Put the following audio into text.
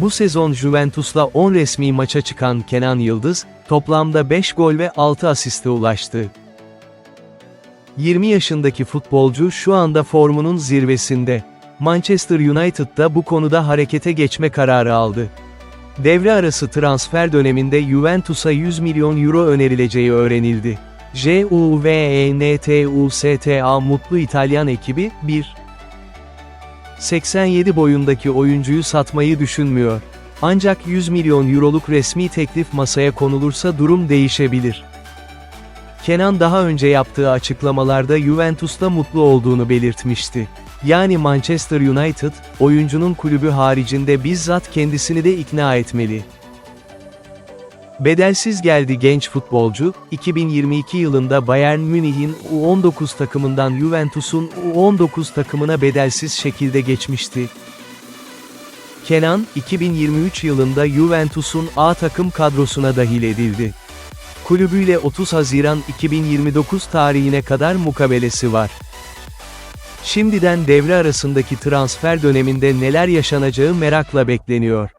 Bu sezon Juventus'la 10 resmi maça çıkan Kenan Yıldız, toplamda 5 gol ve 6 asiste ulaştı. 20 yaşındaki futbolcu şu anda formunun zirvesinde. Manchester United da bu konuda harekete geçme kararı aldı. Devre arası transfer döneminde Juventus'a 100 milyon euro önerileceği öğrenildi. JUVENTUSTA Mutlu İtalyan ekibi, 1. 87 boyundaki oyuncuyu satmayı düşünmüyor. Ancak 100 milyon euroluk resmi teklif masaya konulursa durum değişebilir. Kenan daha önce yaptığı açıklamalarda Juventus'ta mutlu olduğunu belirtmişti. Yani Manchester United, oyuncunun kulübü haricinde bizzat kendisini de ikna etmeli. Bedelsiz geldi genç futbolcu, 2022 yılında Bayern Münih'in U19 takımından Juventus'un U19 takımına bedelsiz şekilde geçmişti. Kenan, 2023 yılında Juventus'un A takım kadrosuna dahil edildi. Kulübüyle 30 Haziran 2029 tarihine kadar mukabelesi var. Şimdiden devre arasındaki transfer döneminde neler yaşanacağı merakla bekleniyor.